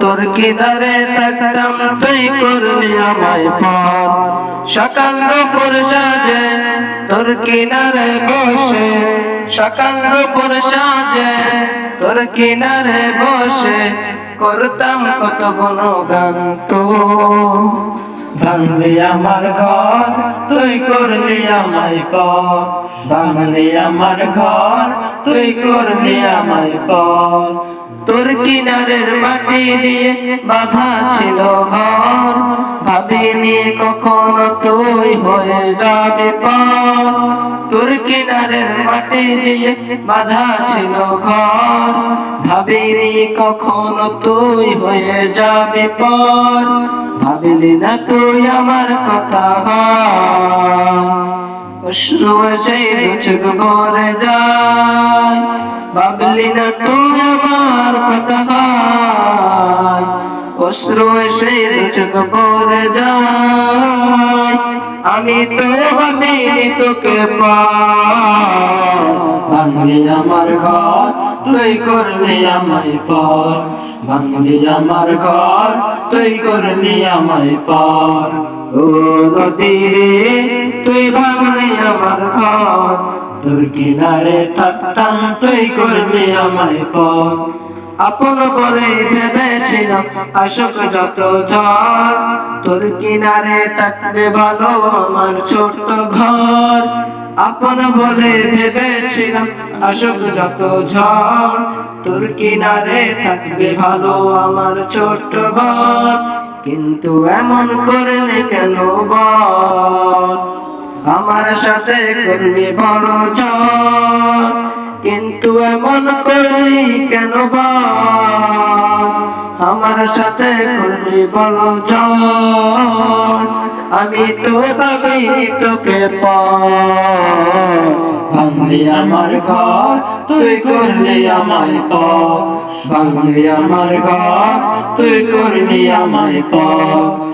তোর কিনারে থাকতাম, তুই করলি আমায় পর সকাল দুপুর সাজে তোর কিনারে বসে, সকাল দুপুর সাজে তোর কিনারে বসে, করতাম কত গুণ গান তো আমার ঘর, তুই করলি আমায় পর ভাঙলি আমার ঘর, তুই করলি আমায় পর তোর কিনারের মাটি দিয়ে বাধা ছিল ঘর। ভাবিনি কখনো তুই হয়ে যাবে পর। তোর কিনারের মাটি দিয়ে বাধা ছিল ঘর। ভাবিনি কখনো তুই হয়ে যাবে পর। ভাবিলি না তুই আমার কথা অশ্রু সেই চোখ ভরে যায়। ভাবলি না তুই আমার কথা অশ্রু সেই চোখ যায়। আমি তো ভাবিনি তোকে পা ভাঙলি আমার ঘর, তুই করলি আমায় পর। ভাঙলি আমার ঘর, তুই করলি আমায় পর। ও নদী রে, তুই ভাঙলি আমার ঘর। তোর কিনারে থাকতাম, তুই করলি আমায় পর আপন বলে ভেবেছিলাম আসক যত ঝড়, তোর কিনারে থাকবে ভালো আমার ছোট্ট ঘর। আপন বলে ভেবেছিলাম আসক যত ঝড়, তোর কিনারে থাকবে ভালো আমার ছোট্ট ঘর। কিন্তু এমন করলে কেন বল? আমার সাথে করবি বড় ঝড় কিন্তু এমন করলি কেন বল আমার সাথে করবি বড় ঝড় আমি তো ভাবিনি তোকে ভাঙলি আমার ঘর, তুই করলি আমায় পর। ভাঙলি আমার ঘর, তুই করলি আমায় পর।